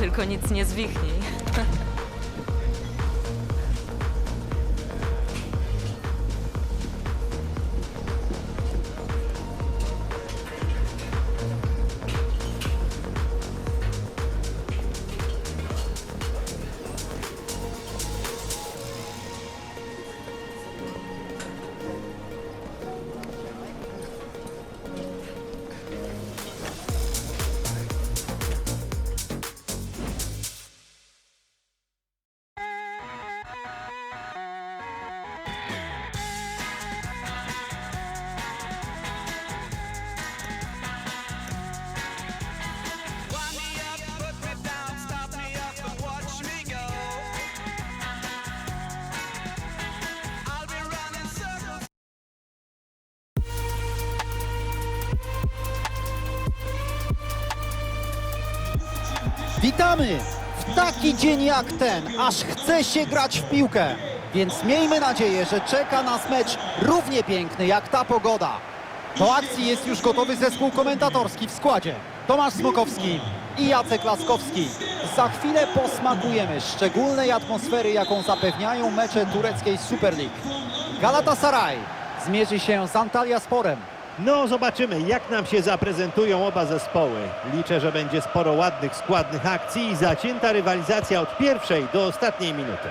Tylko nic nie zwichnij. Witamy w taki dzień jak ten, aż chce się grać w piłkę. Więc miejmy nadzieję, że czeka nas mecz równie piękny jak ta pogoda. Do akcji jest już gotowy zespół komentatorski w składzie. Tomasz Smokowski i Jacek Laskowski. Za chwilę posmakujemy szczególnej atmosfery, jaką zapewniają mecze tureckiej Super League. Galatasaray zmierzy się z Antalya Sporem. No, zobaczymy, jak nam się zaprezentują oba zespoły. Liczę, że będzie sporo ładnych, składnych akcji i zacięta rywalizacja od pierwszej do ostatniej minuty.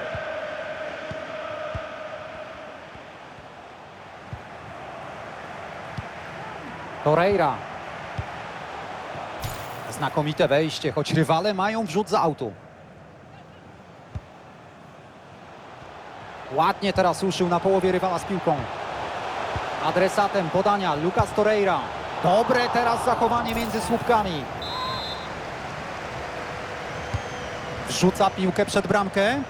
Torreira. Znakomite wejście, choć rywale mają wrzut z autu. Ładnie teraz ruszył na połowie rywala z piłką. Adresatem podania Lucas Torreira. Dobre teraz zachowanie między słupkami. Wrzuca piłkę przed bramkę.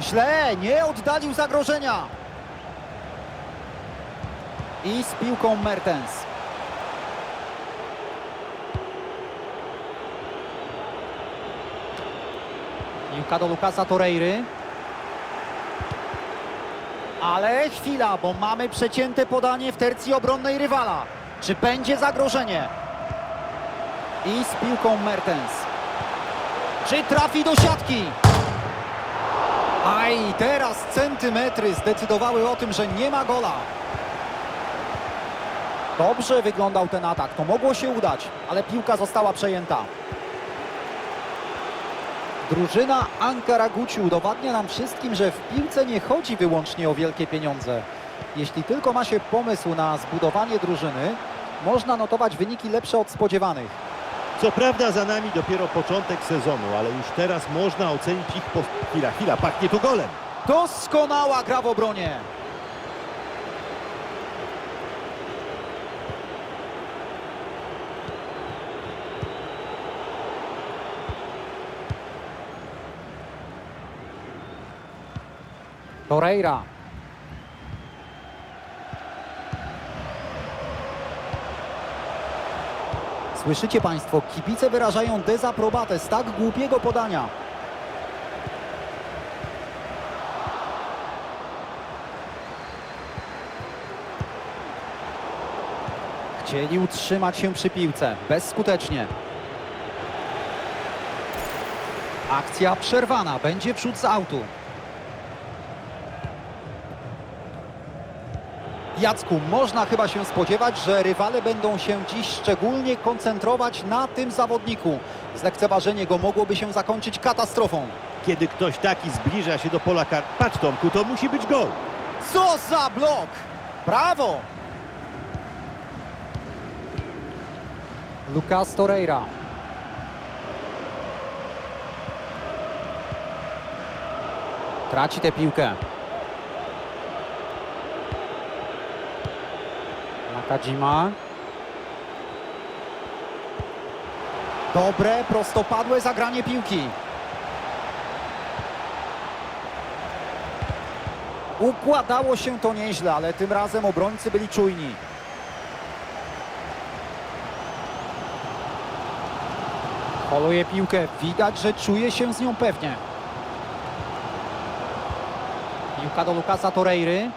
Źle, nie oddalił zagrożenia. I z piłką Mertens. Piłka do Lukasa Torreiry. Ale chwila, bo mamy przecięte podanie w tercji obronnej rywala. Czy będzie zagrożenie? I z piłką Mertens. Czy trafi do siatki? Aj, teraz centymetry zdecydowały o tym, że nie ma gola. Dobrze wyglądał ten atak, to mogło się udać, ale piłka została przejęta. Drużyna Ankara Guci udowadnia nam wszystkim, że w piłce nie chodzi wyłącznie o wielkie pieniądze. Jeśli tylko ma się pomysł na zbudowanie drużyny, można notować wyniki lepsze od spodziewanych. Co prawda za nami dopiero początek sezonu, ale już teraz można ocenić ich po... Chwila, chwila, pachnie tu golem. Doskonała gra w obronie. Torreira. Słyszycie Państwo, kibice wyrażają dezaprobatę z tak głupiego podania. Chcieli utrzymać się przy piłce, bezskutecznie. Akcja przerwana, będzie przód z autu. Jacku, można chyba się spodziewać, że rywale będą się dziś szczególnie koncentrować na tym zawodniku. Zlekceważenie go mogłoby się zakończyć katastrofą. Kiedy ktoś taki zbliża się do pola kar... Patrz Tomku, to musi być gol. Co za blok! Brawo! Lucas Torreira. Traci tę piłkę. Nakadzima. Dobre, prostopadłe zagranie piłki. Układało się to nieźle, ale tym razem obrońcy byli czujni. Holuje piłkę. Widać, że czuje się z nią pewnie. Piłka do Lukasa Torreiry.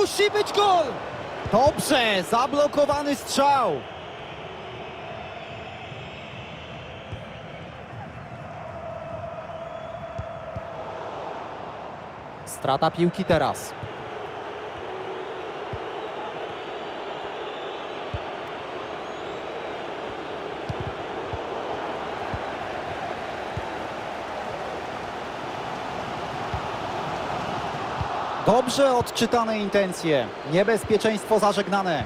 musi być gol! Dobrze, zablokowany strzał. Strata piłki teraz. Dobrze odczytane intencje. Niebezpieczeństwo zażegnane.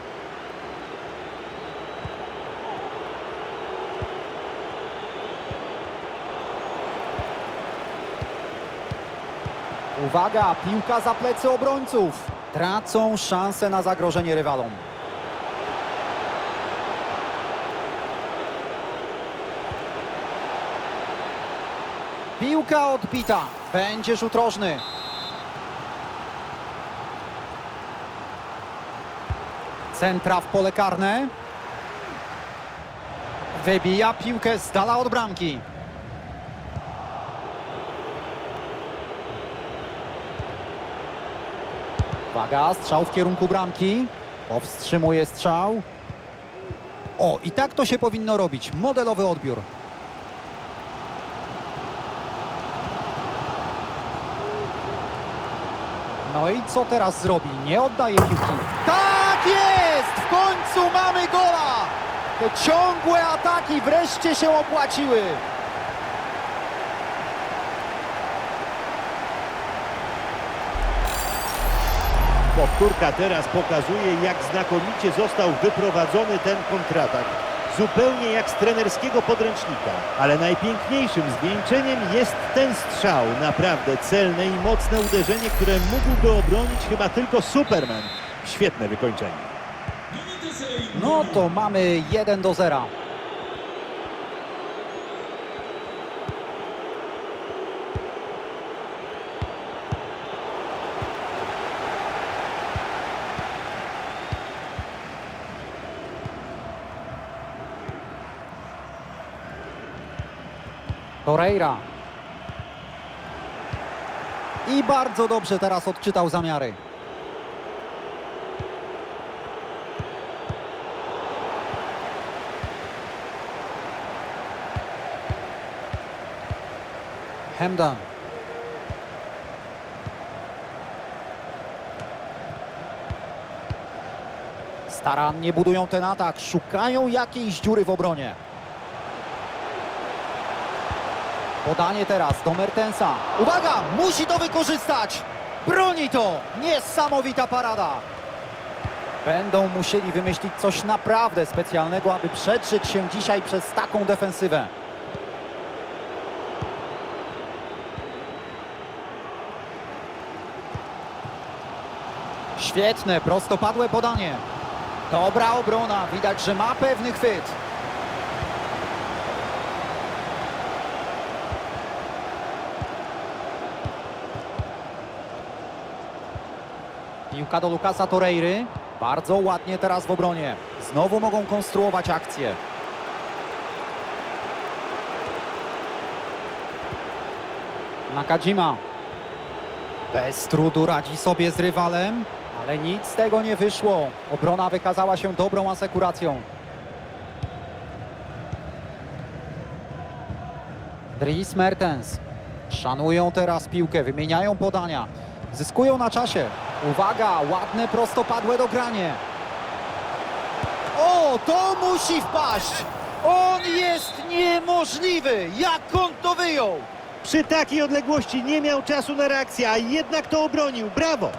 Uwaga, piłka za plecy obrońców. Tracą szansę na zagrożenie rywalom. Piłka odbita. Będzie rzut rożny. Centra w pole karne. Wybija piłkę z dala od bramki. Uwaga, strzał w kierunku bramki. Powstrzymuje strzał. O, i tak to się powinno robić. Modelowy odbiór. No i co teraz zrobi? Nie oddaje piłki. Tak jest! W końcu mamy gola! Te ciągłe ataki wreszcie się opłaciły. Powtórka teraz pokazuje, jak znakomicie został wyprowadzony ten kontratak. Zupełnie jak z trenerskiego podręcznika. Ale najpiękniejszym zwieńczeniem jest ten strzał. Naprawdę celne i mocne uderzenie, które mógłby obronić chyba tylko Superman. Świetne wykończenie. No to mamy 1 do 0. Torreira. I bardzo dobrze teraz odczytał zamiary. Hemdan. Starannie budują ten atak, szukają jakiejś dziury w obronie. Podanie teraz do Mertensa. Uwaga, musi to wykorzystać. Broni to. Niesamowita parada. Będą musieli wymyślić coś naprawdę specjalnego, aby przedrzeć się dzisiaj przez taką defensywę. Świetne, prostopadłe podanie. Dobra obrona, widać, że ma pewny chwyt. Piłka do Lukasa Torreiry. Bardzo ładnie teraz w obronie. Znowu mogą konstruować akcję. Nakadzima. Bez trudu radzi sobie z rywalem, ale nic z tego nie wyszło. Obrona wykazała się dobrą asekuracją. Dries Mertens. Szanują teraz piłkę, wymieniają podania. Zyskują na czasie. Uwaga, ładne prostopadłe dogranie. O, to musi wpaść! On jest niemożliwy! Jak on to wyjął? Przy takiej odległości nie miał czasu na reakcję, a jednak to obronił. Brawo!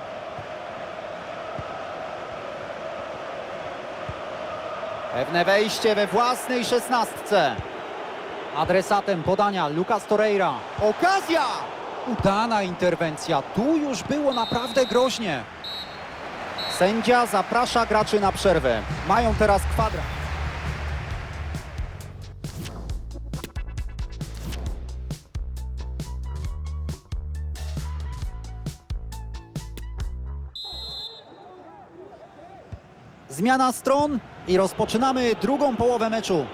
Pewne wejście we własnej szesnastce. Adresatem podania Lucas Torreira. Okazja! Udana interwencja. Tu już było naprawdę groźnie. Sędzia zaprasza graczy na przerwę. Mają teraz kwadrat. Zmiana stron i rozpoczynamy drugą połowę meczu.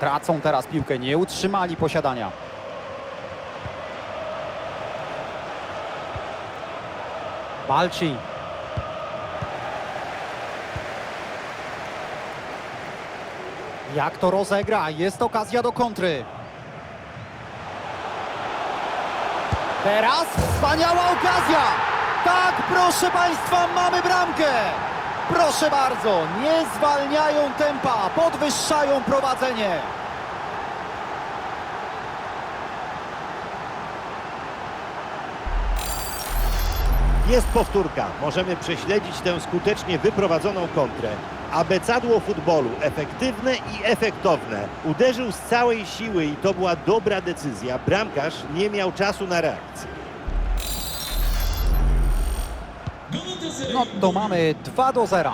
Tracą teraz piłkę, nie utrzymali posiadania. Balci. Jak to rozegra? Jest okazja do kontry. Teraz wspaniała okazja! Tak, proszę Państwa, mamy bramkę! Proszę bardzo, nie zwalniają tempa, podwyższają prowadzenie. Jest powtórka. Możemy prześledzić tę skutecznie wyprowadzoną kontrę. Abecadło futbolu. Efektywne i efektowne. Uderzył z całej siły i to była dobra decyzja. Bramkarz nie miał czasu na reakcję. No to mamy 2 do 0.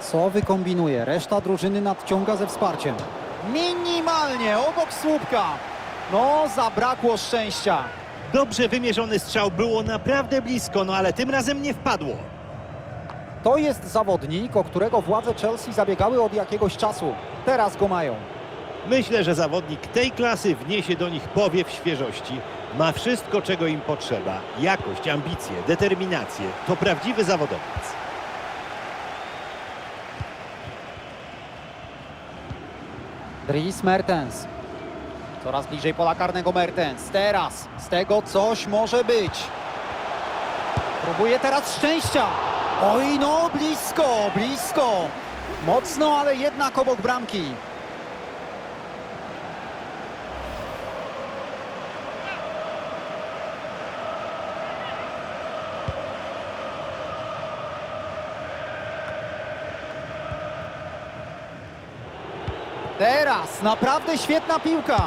Co wykombinuje? Reszta drużyny nadciąga ze wsparciem. Minimalnie obok słupka. No, zabrakło szczęścia. Dobrze wymierzony strzał. Było naprawdę blisko, no ale tym razem nie wpadło. To jest zawodnik, o którego władze Chelsea zabiegały od jakiegoś czasu. Teraz go mają. Myślę, że zawodnik tej klasy wniesie do nich powiew świeżości. Ma wszystko, czego im potrzeba. Jakość, ambicje, determinację. To prawdziwy zawodowiec. Dries Mertens. Coraz bliżej pola karnego Mertens. Teraz z tego coś może być. Próbuje teraz szczęścia. Oj no, blisko, blisko. Mocno, ale jednak obok bramki. Teraz naprawdę świetna piłka.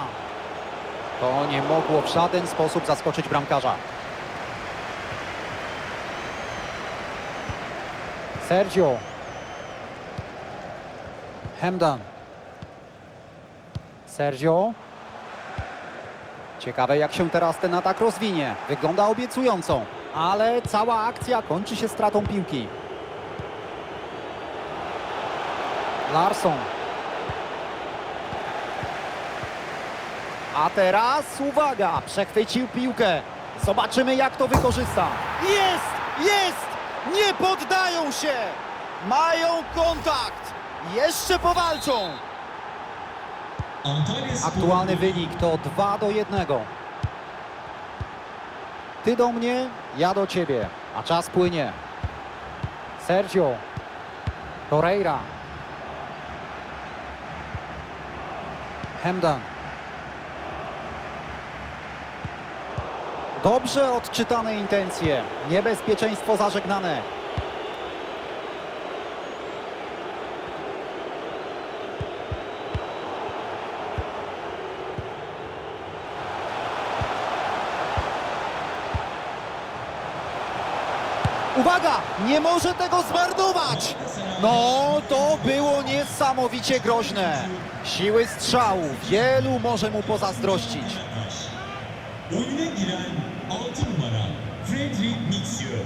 To nie mogło w żaden sposób zaskoczyć bramkarza. Sergio. Hemdan. Sergio. Ciekawe jak się teraz ten atak rozwinie. Wygląda obiecująco, ale cała akcja kończy się stratą piłki. Larsson. A teraz uwaga, przechwycił piłkę. Zobaczymy jak to wykorzysta. Jest! Jest! Nie poddają się! Mają kontakt! Jeszcze powalczą! Aktualny wynik to 2 do 1. Ty do mnie, ja do ciebie, a czas płynie. Sergio Torreira Hemdan Dobrze odczytane intencje. Niebezpieczeństwo zażegnane. Uwaga! Nie może tego zmarnować! No, to było niesamowicie groźne. Siły strzału wielu może mu pozazdrościć. Mixio.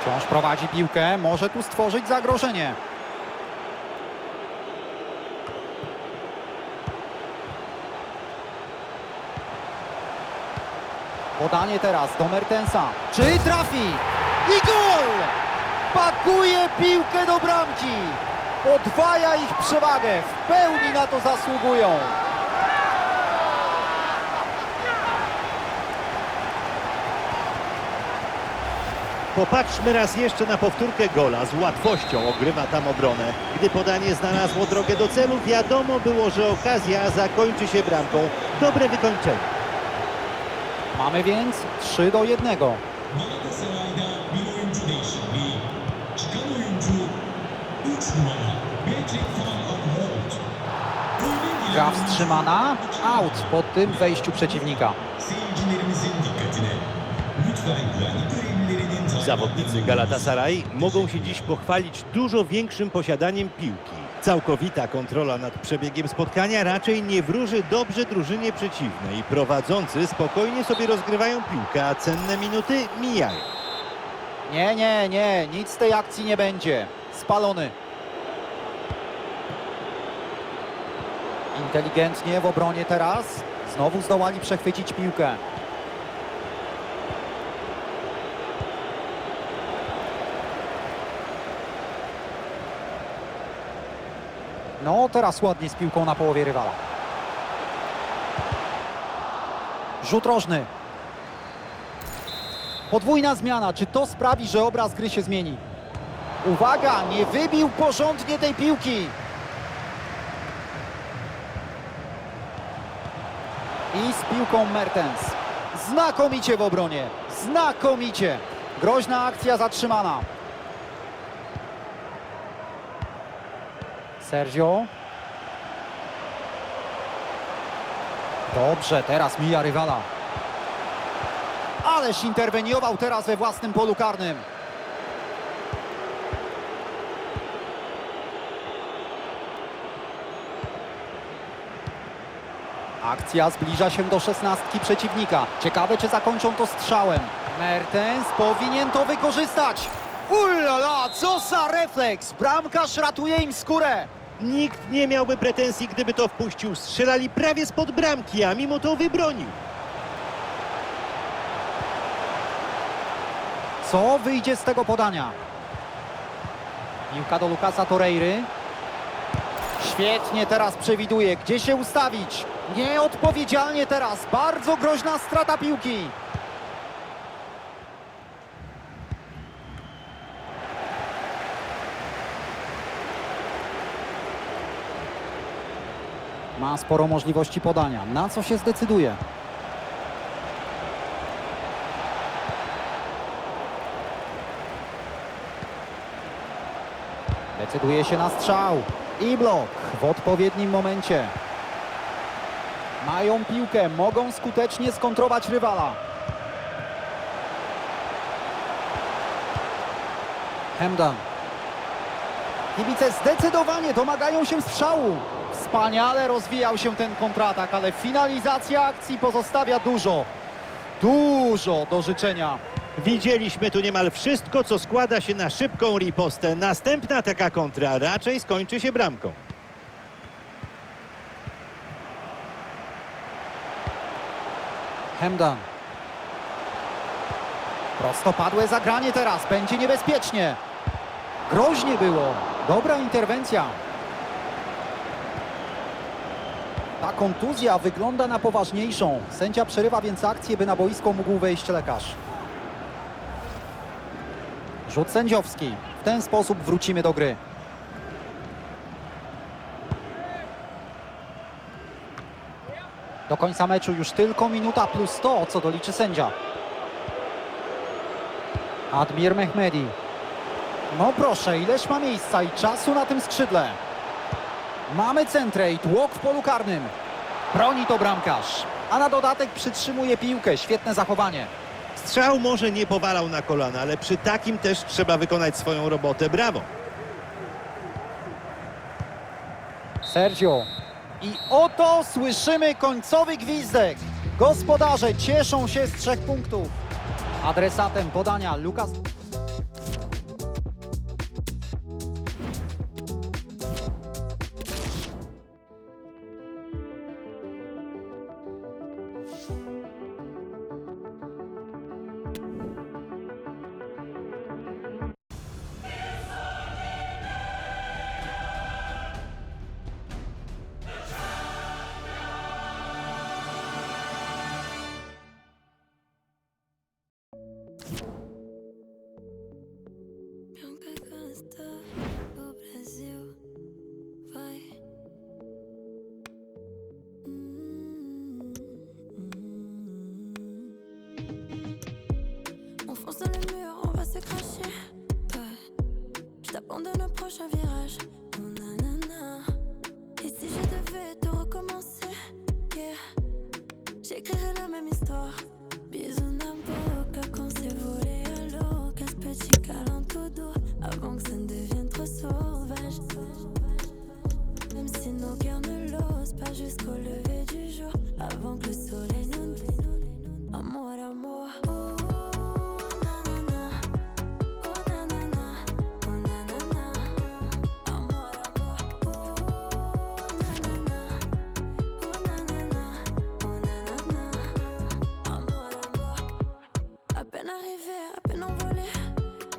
Wciąż prowadzi piłkę, może tu stworzyć zagrożenie. Podanie teraz do Mertensa. Czy trafi? I gol! Pakuje piłkę do bramki. Podwaja ich przewagę. W pełni na to zasługują. Popatrzmy raz jeszcze na powtórkę gola. Z łatwością ogrywa tam obronę. Gdy podanie znalazło drogę do celu, wiadomo było, że okazja zakończy się bramką. Dobre wykończenie. Mamy więc 3 do 1. Gra wstrzymana. Out po tym wejściu przeciwnika. Zawodnicy Galatasaray mogą się dziś pochwalić dużo większym posiadaniem piłki. Całkowita kontrola nad przebiegiem spotkania raczej nie wróży dobrze drużynie przeciwnej. Prowadzący spokojnie sobie rozgrywają piłkę, a cenne minuty mijają. Nie, nie, nie, nic z tej akcji nie będzie. Spalony. Inteligentnie w obronie teraz. Znowu zdołali przechwycić piłkę. No, teraz ładnie z piłką na połowie rywala. Rzut rożny. Podwójna zmiana. Czy to sprawi, że obraz gry się zmieni? Uwaga, nie wybił porządnie tej piłki. I z piłką Mertens. Znakomicie w obronie. Znakomicie. Groźna akcja zatrzymana. Sergio. Dobrze, teraz mija rywala. Ależ interweniował teraz we własnym polu karnym. Akcja zbliża się do szesnastki przeciwnika. Ciekawe, czy zakończą to strzałem. Mertens powinien to wykorzystać. Ulala, co za refleks! Bramkarz ratuje im skórę. Nikt nie miałby pretensji, gdyby to wpuścił. Strzelali prawie spod bramki, a mimo to wybronił. Co wyjdzie z tego podania? Piłka do Lukasa Torreiry. Świetnie teraz przewiduje, gdzie się ustawić. Nieodpowiedzialnie teraz. Bardzo groźna strata piłki. Ma sporo możliwości podania. Na co się zdecyduje? Decyduje się na strzał. I blok w odpowiednim momencie. Mają piłkę, mogą skutecznie skontrować rywala. Hemdan. Kibice zdecydowanie domagają się strzału. Wspaniale rozwijał się ten kontratak, ale finalizacja akcji pozostawia dużo, dużo do życzenia. Widzieliśmy tu niemal wszystko, co składa się na szybką ripostę. Następna taka kontra raczej skończy się bramką. Hemdan. Prostopadłe zagranie teraz, będzie niebezpiecznie. Groźnie było, dobra interwencja. Ta kontuzja wygląda na poważniejszą. Sędzia przerywa więc akcję, by na boisko mógł wejść lekarz. Rzut sędziowski. W ten sposób wrócimy do gry. Do końca meczu już tylko minuta plus to, co doliczy sędzia. Admir Mehmedi. No proszę, ileż ma miejsca i czasu na tym skrzydle. Mamy centrę i tłok w polu karnym. Broni to bramkarz. A na dodatek przytrzymuje piłkę. Świetne zachowanie. Strzał może nie powalał na kolana, ale przy takim też trzeba wykonać swoją robotę. Brawo! Sergio. I oto słyszymy końcowy gwizdek. Gospodarze cieszą się z trzech punktów. Adresatem podania Lukas.